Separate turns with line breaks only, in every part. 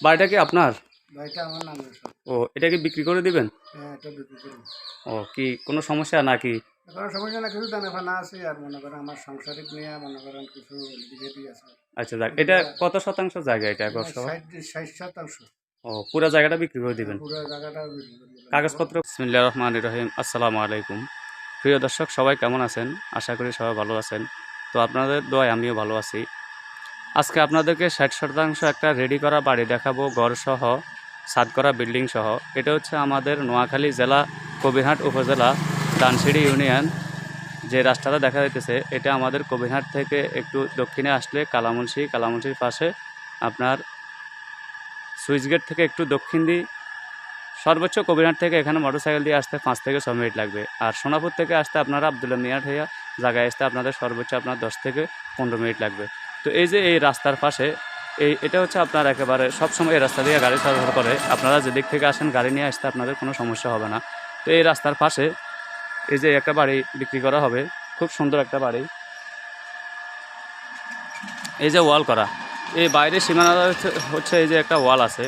বাড়িটা কি আপনার?
বাড়িটা আমার নামে
ও এটা কি বিক্রি করে দিবেন?
হ্যাঁ এটা বিক্রি করি
ও কি কোনো সমস্যা নাকি?
এখন সমস্যা না কিছু দানা ফানা আছে আর মনে করেন আমার সাংসারিক নিয়ে মনে করেন কিছু বিজেপি আছে।
আচ্ছা যাক এটা কত শতাংশ জায়গা এটা
ষাট শতাংশ।
ও পুরো জায়গাটা বিক্রি করে দিবেন?
পুরো জায়গাটা
কাগজপত্র? বিসমিল্লাহ রহমান রহিম আসসালামু আলাইকুম। প্রিয় দর্শক সবাই কেমন আছেন? আশা করি সবাই ভালো আছেন। তো আপনাদের দোয়ায় আমিও ভালো আছি। আজকে আপনাদেরকে ষাট শতাংশ একটা রেডি করা বাড়ি দেখাবো গড়সহ সাত করা বিল্ডিং সহ। এটা হচ্ছে আমাদের নোয়াখালী জেলা, কবিরহাট উপজেলা ডানসিড়ি ইউনিয়ন। যে রাস্তাটা দেখা যাইতেছে, এটা আমাদের কবিরহাট থেকে একটু দক্ষিণে আসলে কালামুন্সি, কালামুন্সির পাশে আপনার সুইচ গেট থেকে একটু দক্ষিণ দিয়ে সর্বোচ্চ কবিরহাট থেকে এখানে মোটরসাইকেল দিয়ে আসতে পাঁচ থেকে ছ মিনিট লাগবে। আর সোনাপুর থেকে আসতে আপনারা আবদুল্লা মিয়াট হইয়া জায়গায় আসতে আপনাদের সর্বোচ্চ আপনার দশ থেকে পনেরো মিনিট লাগবে। তো এই যে এই রাস্তার পাশে, এই এটা হচ্ছে আপনার একেবারে সবসময় এই রাস্তা দিয়ে গাড়ি চলাচল করে। আপনারা যেদিক থেকে আসেন, গাড়ি নিয়ে আসতে আপনাদের কোনো সমস্যা হবে না। তো এই রাস্তার পাশে এই যে একটা বাড়ি বিক্রি করা হবে, খুব সুন্দর একটা বাড়ি। এই যে ওয়াল করা, এই বাইরের সীমানা হচ্ছে এই যে একটা ওয়াল আছে।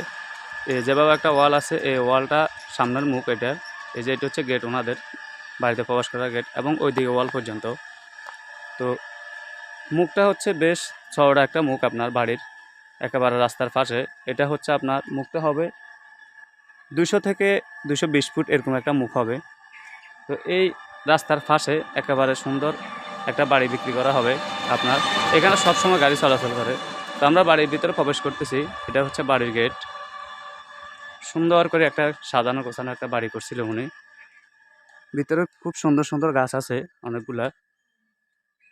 এই যেভাবে একটা ওয়াল আছে, এই ওয়ালটা সামনের মুখ এটা, এই যে এটা হচ্ছে গেট ওনাদের, বাড়িতে প্রবেশ করার গেট, এবং ওই দিকে ওয়াল পর্যন্ত। তো মুখটা হচ্ছে বেশ চওড়া একটা মুখ আপনার বাড়ির, একেবারে রাস্তার পাশে। এটা হচ্ছে আপনার, মুখটা হবে দুশো থেকে দুশো বিশ ফুট এরকম একটা মুখ হবে। তো এই রাস্তার পাশে একেবারে সুন্দর একটা বাড়ি বিক্রি করা হবে আপনার। এখানে সবসময় গাড়ি চলাচল করে। তো আমরা বাড়ির ভিতরে প্রবেশ করতেছি, এটা হচ্ছে বাড়ির গেট। সুন্দর করে একটা সাজানো গোছানো একটা বাড়ি করছিল উনি। ভিতরে খুব সুন্দর সুন্দর গাছ আছে অনেকগুলা।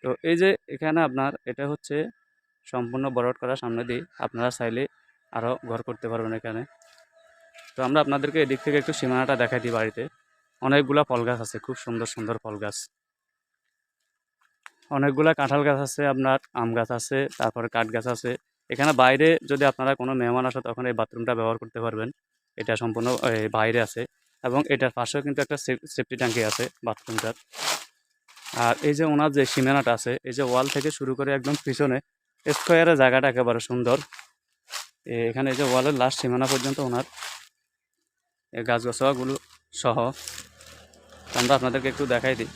তো এই যে এখানে আপনার এটা হচ্ছে সম্পূর্ণ বরট করা সামনে দিয়ে আপনারা চাইলে আরও ঘর করতে পারবেন এখানে। তো আমরা আপনাদেরকে এদিক থেকে একটু সীমানাটা দেখাই দিই বাড়িতে। অনেকগুলা ফল গাছ আছে, খুব সুন্দর সুন্দর ফল গাছ। অনেকগুলা কাঁঠাল গাছ আছে, আপনার আম গাছ আছে, তারপরে কাঠ গাছ আছে। এখানে বাইরে যদি আপনারা কোনো মেহমান আসে তখন এই বাথরুমটা ব্যবহার করতে পারবেন। এটা সম্পূর্ণ বাইরে আছে এবং এটার পাশেও কিন্তু একটা সেফটি ট্যাঙ্কি আছে বাথরুমটার। আর এই যে ওনার যে সীমানাটা আছে, এই যে ওয়াল থেকে শুরু করে একদম পিছনে স্কোয়ারের জায়গাটা একেবারে সুন্দর। এখানে এই যে ওয়ালের লাস্ট সীমানা পর্যন্ত ওনার। এই গাছ গাছাগুলো সহ। আমরা আপনাদেরকে একটু দেখাই দিই।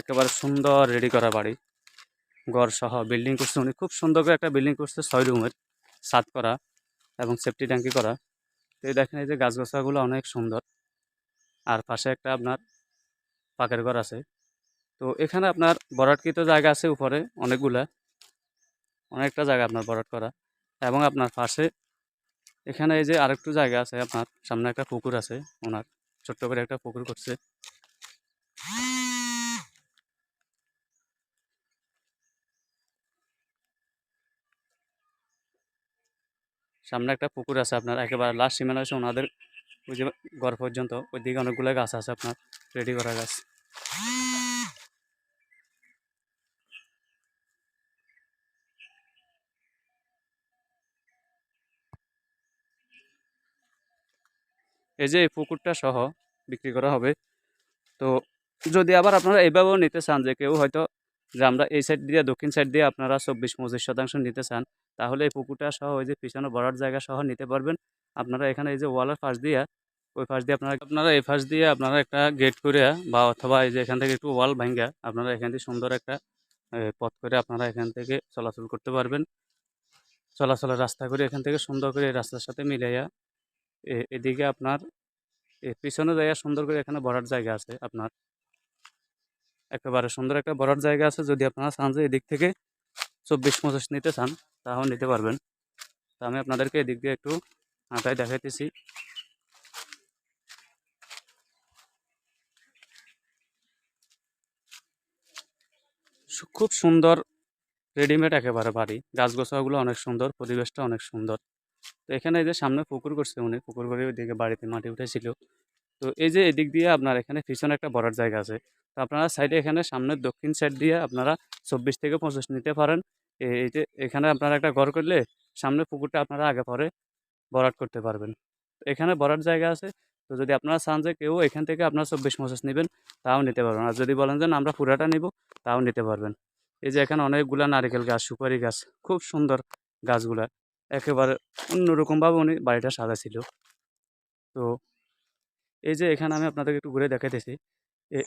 একেবারে সুন্দর রেডি করা বাড়ি। ঘর সহ, বিল্ডিং করছে উনি। খুব সুন্দর করে একটা বিল্ডিং করছে, ছয় রুমের, সাত করা এবং সেফটি ট্যাঙ্কি করা। তো এই দেখেন এই যে গাছ গাছাগুলো অনেক সুন্দর। আর পাশে একটা আপনার পাকের ঘর আছে। তো এখানে আপনার বরাটকৃত জায়গা আছে উপরে অনেকগুলা। অনেকটা জায়গা আপনার বরাট করা। এবং আপনার পাশে এখানে এই যে আরেকটু জায়গা আছে আপনার, সামনে একটা পুকুর আছে ওনার। ছোট্ট করে একটা পুকুর করছে। সামনে একটা পুকুর আছে আপনার, একেবারে লাস্ট সীমানা আছে ওনাদের ওই যে ঘর পর্যন্ত ওইদিকে অনেকগুলো গাছ আছে আপনার রেডি করা গাছ। এই যে এই পুকুরটা সহ বিক্রি করা হবে। তো যদি আবার আপনারা এইভাবেও নিতে চান যে কেউ হয়তো যে আমরা এই সাইড দিয়ে, দক্ষিণ সাইড দিয়ে আপনারা চব্বিশ পঁচিশ শতাংশ নিতে চান, তাহলে এই পুকুরটা সহ ওই যে পিছনে বড়ার জায়গা সহ নিতে পারবেন। আপনারা এখানে এই যে ওয়ালের পাশ দিয়ে, ওই পাশ দিয়ে আপনারা আপনারা এই পাশ দিয়ে আপনারা একটা গেট করে বা অথবা এই যে এখান থেকে একটু ওয়াল ভাঙ্গা, আপনারা এখান থেকে সুন্দর একটা পথ করে আপনারা এখান থেকে চলাচল করতে পারবেন। চলাচলের রাস্তা করে এখান থেকে সুন্দর করে রাস্তার সাথে মিলাইয়া এদিকে আপনার পিছনে জায়গা সুন্দর করে এখানে বড়ার জায়গা আছে আপনার। একেবারে সুন্দর একটা বড়ার জায়গা আছে, যদি আপনারা চান যে এদিক থেকে চব্বিশ পঁচিশ নিতে চান, তাও নিতে পারবেন। তো আমি আপনাদেরকে এদিক দিয়ে একটু আঁকায় দেখাইতেছি। সু- খুব সুন্দর রেডিমেড একেবারে বাড়ি। গাছ গোছাগুলো অনেক সুন্দর, পরিবেশটা অনেক সুন্দর। তো এখানে এই যে সামনে পুকুর করছে উনি, পুকুর করে ওইদিকে বাড়িতে মাটি উঠেছিল। তো এই যে এদিক দিয়ে আপনার এখানে পিছনে একটা বড়ার জায়গা আছে। তো আপনারা সাইডে এখানে সামনের দক্ষিণ সাইড দিয়ে আপনারা চব্বিশ থেকে পঁচিশ নিতে পারেন। এই যে এখানে আপনারা একটা ঘর করলে সামনে পুকুরটা আপনারা আগে পরে বরাট করতে পারবেন। এখানে বরাট জায়গা আছে। তো যদি আপনারা চান যে কেউ এখান থেকে আপনারা চব্বিশ পঁচিশ নেবেন, তাও নিতে পারবেন। আর যদি বলেন যে আমরা পুরাটা নিব, তাও নিতে পারবেন। এই যে এখানে অনেকগুলা নারকেল গাছ, সুপারি গাছ, খুব সুন্দর গাছগুলা। একেবারে অন্যরকমভাবে উনি বাড়িটা সাজাছিল তো এই যে এখানে আমি আপনাদেরকে একটু ঘুরে দেখাইতেছি।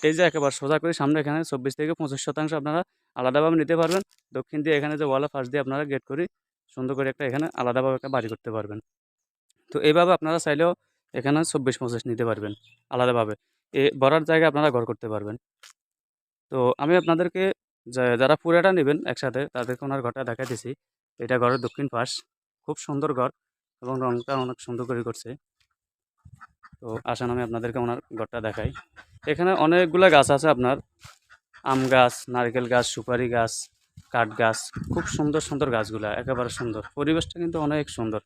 এই যে একেবারে সোজা করে সামনে এখানে চব্বিশ থেকে পঁচিশ শতাংশ আপনারা আলাদাভাবে নিতে পারবেন। দক্ষিণ দিয়ে এখানে যে ওয়ালা ফার্স্ট দিয়ে আপনারা গেট করে সুন্দর করে একটা এখানে আলাদাভাবে একটা বাড়ি করতে পারবেন। তো এইভাবে আপনারা চাইলেও এখানে চব্বিশ পঁচিশ নিতে পারবেন আলাদাভাবে। এ বড়ার জায়গায় আপনারা ঘর করতে পারবেন। তো আমি আপনাদেরকে যারা পুরাটা নেবেন একসাথে তাদেরকে ওনার ঘরটা দেখাই দিছি। এটা ঘরের দক্ষিণ পাশ। খুব সুন্দর ঘর এবং রংটা অনেক সুন্দর করে করছে। তো আসেন আমি আপনাদেরকে ওনার ঘরটা দেখাই। এখানে অনেকগুলো গাছ আছে আপনার। আম গাছ, নারকেল গাছ, সুপারি গাছ, কাঠ গাছ, খুব সুন্দর সুন্দর গাছগুলা, একেবারে সুন্দর। পরিবেশটা কিন্তু অনেক সুন্দর।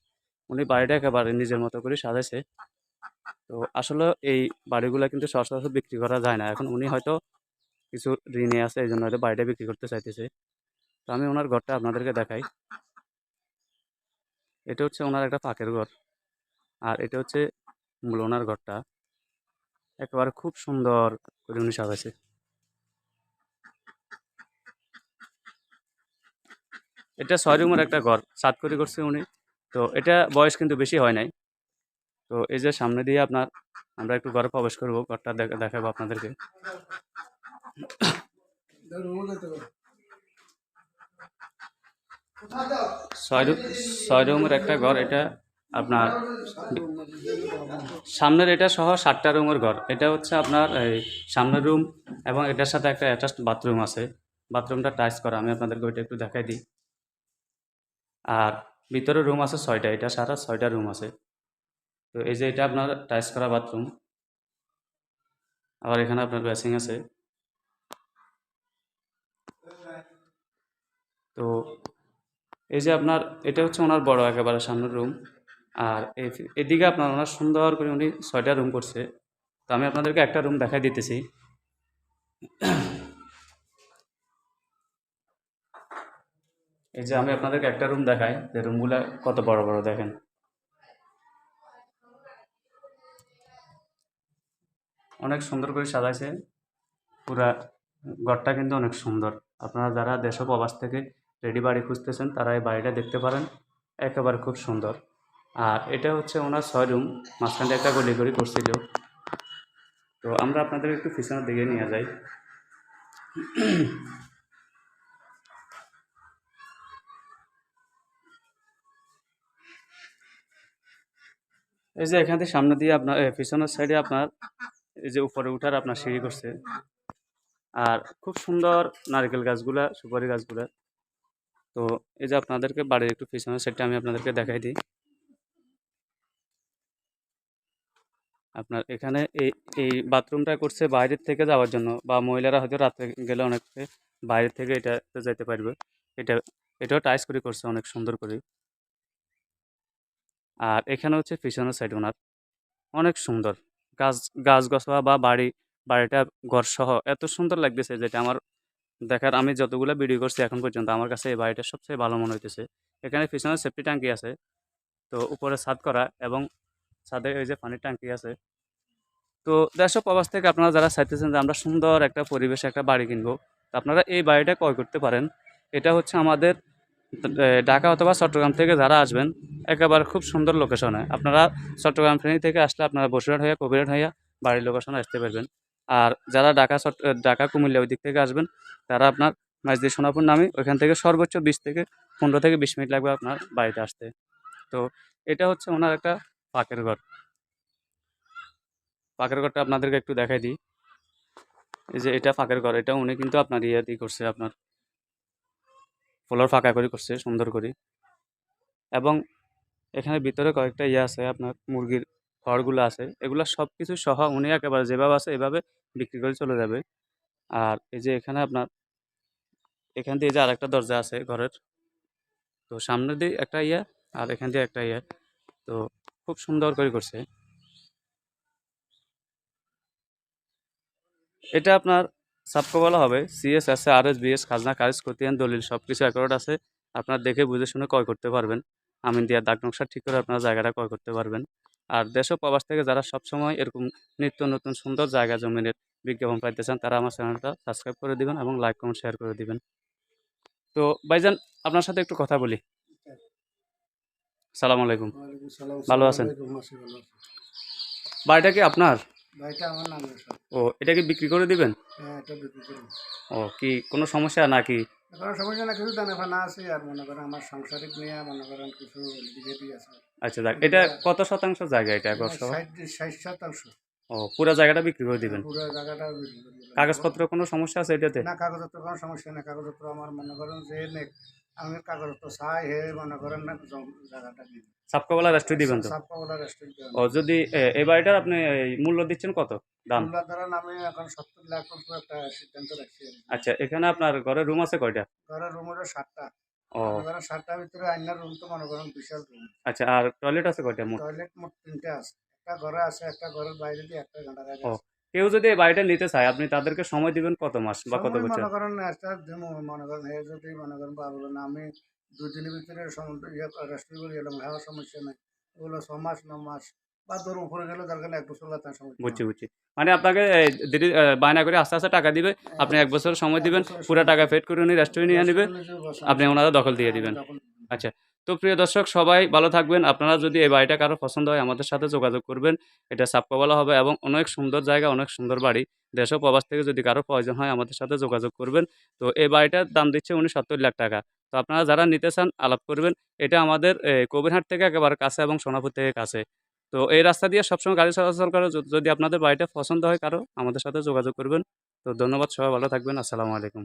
উনি বাড়িটা একেবারে নিজের মতো করে সাজাইছে। তো আসলে এই বাড়িগুলো কিন্তু সচরাচর বিক্রি করা যায় না। এখন উনি হয়তো কিছু ঋণে আছে, এই জন্য হয়তো বাড়িটা বিক্রি করতে চাইতেছে। তো আমি ওনার ঘরটা আপনাদেরকে দেখাই। এটা হচ্ছে ওনার একটা পাকের ঘর। আর এটা হচ্ছে মূল ওনার ঘরটা। একেবারে খুব সুন্দর করে উনি সাজাইছে। এটা ছয় রুমের একটা ঘর। সাত করে করছে উনি। তো এটা বয়স কিন্তু বেশি হয় নাই। তো এই যে সামনে দিয়ে আপনার, আমরা একটু ঘরে প্রবেশ করব, ঘরটা দেখাবো আপনাদেরকে। ছয় রুমের একটা ঘর, এটা আপনার সামনের এটা সহ সাতটা রুমের ঘর। এটা হচ্ছে আপনার এই সামনের রুম এবং এটার সাথে একটা অ্যাটাচড বাথরুম আছে। বাথরুমটা টাচ করা, আমি আপনাদেরকে ওইটা একটু দেখাই দিই। আর ভিতরে রুম আছে ছয়টা, এটা সারা ছয়টা রুম আছে। তো এই যে এটা আপনার টাইস করা বাথরুম আবার এখানে আপনার বেসিং আছে। তো এই যে আপনার, এটা হচ্ছে ওনার বড় একেবারে সামনের রুম আর এদিকে আপনার ওনার সুন্দর করে উনি ছয়টা রুম করছে। তো আমি আপনাদেরকে একটা রুম দেখাই দিতেছি। এই যে আমি আপনাদেরকে একটা রুম দেখাই, যে রুমগুলো কত বড় বড় দেখেন। অনেক সুন্দর করে সাজাইছে। পুরা ঘরটা কিন্তু অনেক সুন্দর। আপনারা যারা দেশ প্রবাস থেকে রেডি বাড়ি খুঁজতেছেন, তারা এই বাড়িটা দেখতে পারেন। একেবারে খুব সুন্দর। আর এটা হচ্ছে ওনার ছয় রুম মাঝখানটা একটা গলি গলি করছিল। তো আমরা আপনাদের একটু পিছনের দিকে নিয়ে যাই। এই যে এখান থেকে সামনে দিয়ে আপনার পিছনের সাইডে আপনার, এই যে উপরে উঠার আপনার সিঁড়ি করছে। আর খুব সুন্দর নারকেল গাছগুলা, সুপারি গাছগুলা। তো এই যে আপনাদেরকে বাড়ির একটু পিছনের সাইডটা আমি আপনাদেরকে দেখাই দিই। আপনার এখানে এই এই বাথরুমটা করছে বাইরের থেকে যাওয়ার জন্য, বা মহিলারা হয়তো রাত্রে গেলে অনেক বাইরে থেকে এটা যেতে পারবে। এটা, এটাও টাইস করে করছে অনেক সুন্দর করে। আর এখানে হচ্ছে পিছনের সাইড ওনার। অনেক সুন্দর। গাছ গাছ বা বাড়ি, বাড়িটা ঘর সহ এত সুন্দর লাগতেছে যেটা আমার দেখার আমি যতগুলো ভিডিও করছি এখন পর্যন্ত আমার কাছে এই বাড়িটা সবচেয়ে ভালো মনে হইতেছে। এখানে পিছনে সেফটি ট্যাঙ্কি আছে। তো উপরে ছাদ করা এবং ছাদে ওই যে পানির ট্যাঙ্কি আছে। তো ও প্রবাস থেকে আপনারা যারা চাইতেছেন যে আমরা সুন্দর একটা পরিবেশে, একটা বাড়ি কিনবো, তো আপনারা এই বাড়িটা ক্রয় করতে পারেন। এটা হচ্ছে আমাদের ঢাকা অথবা চট্টগ্রাম থেকে যারা আসবেন একেবারে খুব সুন্দর লোকেশনে আপনারা চট্টগ্রাম ফেনী থেকে আসলে আপনারা বসিরহাট হইয়া, কবিরহাট হইয়া বাড়ির লোকেশনে আসতে পারবেন। আর যারা ঢাকা ঢাকা, কুমিল্লা ওই দিক থেকে আসবেন, তারা আপনার মাইজদি সোনাপুর নামে ওইখান থেকে সর্বোচ্চ বিশ থেকে পনেরো থেকে বিশ মিনিট লাগবে আপনার বাড়িতে আসতে। তো এটা হচ্ছে ওনার একটা পাকের ঘর। পাকের ঘরটা আপনাদেরকে একটু দেখাই দিই। এই যে এটা ফাঁকের ঘর, এটা উনি কিন্তু আপনার ইয়ে দিয়ে করছে আপনার, ফ্লোর ফাঁকা করে করছে, সুন্দর করে। এবং এখানে ভিতরে কয়েকটা ইয়ে আছে, আপনার মুরগির ঘরগুলো আছে। এগুলো সব কিছু সহ উনি একেবারে যেভাবে আছে, এভাবে বিক্রি করে চলে যাবে। আর এই যে এখানে আপনার, এখান দিয়ে যে আরেকটা দরজা আছে ঘরের, তো সামনে দিয়ে একটা ইয়ে আর এখান দিয়ে একটা ইয়ে। তো খুব সুন্দর করে করছে। এটা আপনার সাবকো বলা হবে সিএস আছে আর এস বিএস খাজনা, কারিজ, খতিয়ান, দলিল সব কিছু অ্যাকোর্ড আছে। আপনার দেখে বুঝে শুনে ক্রয় করতে পারবেন। আমিন দিয়ার দাগ নকশা ঠিক করে আপনার জায়গাটা ক্রয় করতে পারবেন। আর দেশ ও প্রবাস থেকে যারা সবসময় এরকম নিত্য নতুন সুন্দর জায়গা জমিনের বিজ্ঞাপন পাইতে চান তারা আমার চ্যানেলটা সাবস্ক্রাইব করে দিবেন এবং লাইক কমেন্ট শেয়ার করে দিবেন। তো ভাইজান আপনার সাথে একটু কথা বলি। সালাম আলাইকুম। ভালো আছেন? বাড়িটা কি আপনার? ও এটা কি বিক্রি করে দিবেন?
হ্যাঁ বিক্রি করি
ও কি কোনো সমস্যা নাকি?
এখন সমস্যা না কিছু দানা ফানা আছে আর মনে করেন আমার সাংসারিক নিয়ে মনে করেন কিছু বিজেপি আছে।
আচ্ছা যাক এটা কত শতাংশ জায়গা এটা একর
ষাট শতাংশ।
ও পুরো জায়গাটা বিক্রি করে দিবেন?
পুরো জায়গাটা
কাগজপত্র কোনো সমস্যা আছে এটাতে?
না কাগজপত্র কোনো সমস্যা না কাগজপত্র আমার মনে করেন যে আমি কাগজপত্র চাই হে মনে করেন না জায়গাটা দিই
সাপকাওয়ালা রেস্টুরেন্ট দিবেন তো?
সাপকাওয়ালা রেস্টুরেন্ট
ও যদি এই বাড়িটার আপনি মূল্য দিচ্ছেন কত? দাম?
ধরেন আমি এখন সত্তর লাখ একটা সিদ্ধান্ত রাখছি
আচ্ছা এখানে আপনার ঘরে রুম আছে কয়টা?
ঘরের রুম হলো সাতটা।
ও।
সাতটার ভিতরে আইনার রুম তো মনে করেন বিশাল রুম
আচ্ছা আর টয়লেট আছে কয়টা মোট?
টয়লেট মোট তিনটে আছে। একটা ঘরে আছে একটা ঘরের বাইরে দিয়ে একটা আগে
ও। কেউ যদি এই বাড়িটা নিতে চায় আপনি তাদেরকে সময় দিবেন কত মাস বা কত বছর
মনে করেন একটা মনে করেন হে যদি মনে করেন ভাবলো না আমি দুই দিনের ভিতরে সমুদ্র ইয়ে রেস্টুরেন্ট করে গেলাম হ্যাঁ সমস্যা নাই। ওগুলো ছ মাস ন মাস বা ধরুন উপরে গেলে এক বছর লাগতে সময়
বুঝছি বুঝছি। মানে আপনাকে এই, দেরি বায়না করে আস্তে আস্তে টাকা দিবে আপনি এক বছর সময় দিবেন পুরো টাকা পেড করে উনি রেস্টুরেন্ট নিয়ে নেবে আপনি ওনাদের দখল দিয়ে দিবেন। আচ্ছা। তো প্রিয় দর্শক, সবাই ভালো থাকবেন। আপনারা যদি এই বাড়িটা কারও পছন্দ হয়, আমাদের সাথে যোগাযোগ করবেন। এটা সাপকাওয়ালা হবে এবং অনেক সুন্দর জায়গা, অনেক সুন্দর বাড়ি। দেশ প্রবাস থেকে যদি কারও প্রয়োজন হয়, আমাদের সাথে যোগাযোগ করবেন। তো এই বাড়িটার দাম দিচ্ছে উনি সত্তর লাখ টাকা। তো আপনারা যারা নিতে চান, আলাপ করবেন। এটা আমাদের কবিরহাট থেকে একেবারে কাছে এবং সোনাপুর থেকে কাছে। তো এই রাস্তা দিয়ে সবসময় গাড়ি চলাচল করে। যদি আপনাদের বাড়িটা পছন্দ হয় কারও, আমাদের সাথে যোগাযোগ করবেন। তো ধন্যবাদ, সবাই ভালো থাকবেন। আসসালামু আলাইকুম।